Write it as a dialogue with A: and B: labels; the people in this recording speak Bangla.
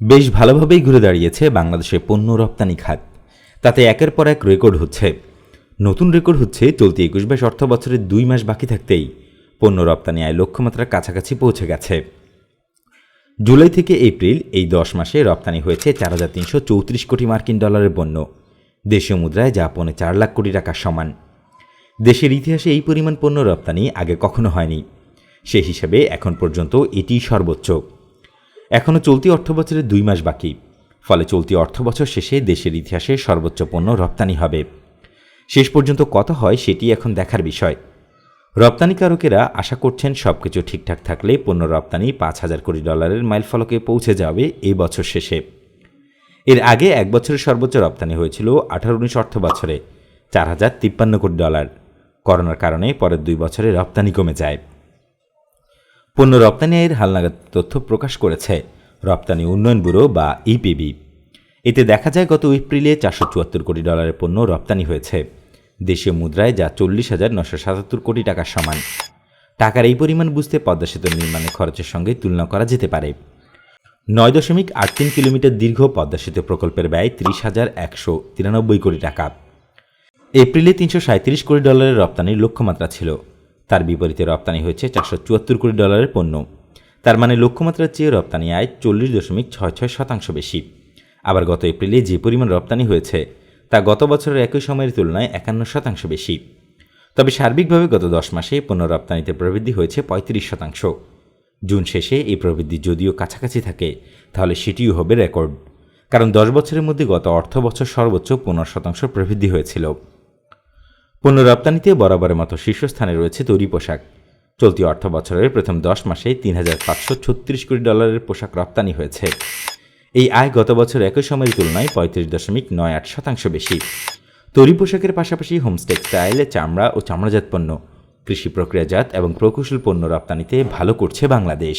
A: বেশ ভালোভাবেই ঘুরে দাঁড়িয়েছে বাংলাদেশের পণ্য রপ্তানি খাত। তাতে একের পর এক রেকর্ড হচ্ছে। নতুন রেকর্ড হচ্ছে, চলতি একুশ বাইশ অর্থ বছরের দুই মাস বাকি থাকতেই পণ্য রপ্তানি আয় লক্ষ্যমাত্রার কাছাকাছি পৌঁছে গেছে। জুলাই থেকে এপ্রিল এই দশ মাসে রপ্তানি হয়েছে চার হাজার তিনশো চৌত্রিশ কোটি মার্কিন ডলারের পণ্য। দেশীয় মুদ্রায় যা পৌনে চার লাখ কোটি টাকার সমান। দেশের ইতিহাসে এই পরিমাণ পণ্য রপ্তানি আগে কখনো হয়নি। সে হিসাবে এখন পর্যন্ত এটিই সর্বোচ্চ। এখনও চলতি অর্থবছরের দুই মাস বাকি। ফলে চলতি অর্থবছর শেষে দেশের ইতিহাসে সর্বোচ্চ পণ্য রপ্তানি হবে। শেষ পর্যন্ত কত হয় সেটি এখন দেখার বিষয়। রপ্তানিকারকেরা আশা করছেন সব কিছু ঠিকঠাক থাকলে পণ্য রপ্তানি পাঁচ হাজার কোটি ডলারের মাইলফলকে পৌঁছে যাবে এই বছর শেষে। এর আগে এক বছরের সর্বোচ্চ রপ্তানি হয়েছিল আঠারো উনিশ অর্থ বছরে চার হাজার তিপ্পান্ন কোটি ডলার। করোনার কারণে পরের দুই বছরে রপ্তানি কমে যায়। পণ্য রপ্তানি আয়ের হালনাগাদ তথ্য প্রকাশ করেছে রপ্তানি উন্নয়ন ব্যুরো বা ইপিবি। এতে দেখা যায়, গত এপ্রিলে চারশো চুয়াত্তর কোটি ডলারের পণ্য রপ্তানি হয়েছে। দেশীয় মুদ্রায় যা চল্লিশ হাজার নশো সাতাত্তর কোটি টাকার সমান। টাকার এই পরিমাণ বুঝতে পদ্মা সেতু নির্মাণের খরচের সঙ্গে তুলনা করা যেতে পারে। নয় দশমিক আট তিন কিলোমিটার দীর্ঘ পদ্মা সেতু প্রকল্পের ব্যয় ত্রিশ হাজার একশো তিরানব্বই কোটি টাকা। এপ্রিলে তিনশো সাঁত্রিশ কোটি ডলারের রপ্তানির লক্ষ্যমাত্রা ছিল। তার বিপরীতে রপ্তানি হয়েছে চারশো চুয়াত্তর কোটি ডলারের পণ্য। তার মানে লক্ষ্যমাত্রার চেয়ে রপ্তানি আয় চল্লিশ দশমিক ছয় ছয় শতাংশ বেশি। আবার গত এপ্রিলে যে পরিমাণ রপ্তানি হয়েছে, তা গত বছরের একই সময়ের তুলনায় একান্ন শতাংশ বেশি। তবে সার্বিকভাবে গত দশ মাসে পণ্য রপ্তানিতে প্রবৃদ্ধি হয়েছে পঁয়ত্রিশ শতাংশ। জুন শেষে এই প্রবৃদ্ধি যদিও কাছাকাছি থাকে, তাহলে সেটিও হবে রেকর্ড। কারণ দশ বছরের মধ্যে গত অর্থ বছর সর্বোচ্চ পনেরো শতাংশ প্রবৃদ্ধি হয়েছিল। পণ্য রপ্তানিতে বরাবরের মতো শীর্ষস্থানে রয়েছে তৈরি পোশাক। চলতি অর্থ বছরের প্রথম দশ মাসে তিন হাজার পাঁচশো ছত্রিশ কোটি ডলারের পোশাক রপ্তানি হয়েছে। এই আয় গত বছর একই সময়ের তুলনায় পঁয়ত্রিশ দশমিক নয় আট শতাংশ বেশি। তৈরি পোশাকের পাশাপাশি হোমস টেক্সটাইল চামড়া ও চামড়াজাত পণ্য, কৃষি প্রক্রিয়াজাত এবং প্রকৌশল পণ্য রপ্তানিতে ভালো করছে বাংলাদেশ।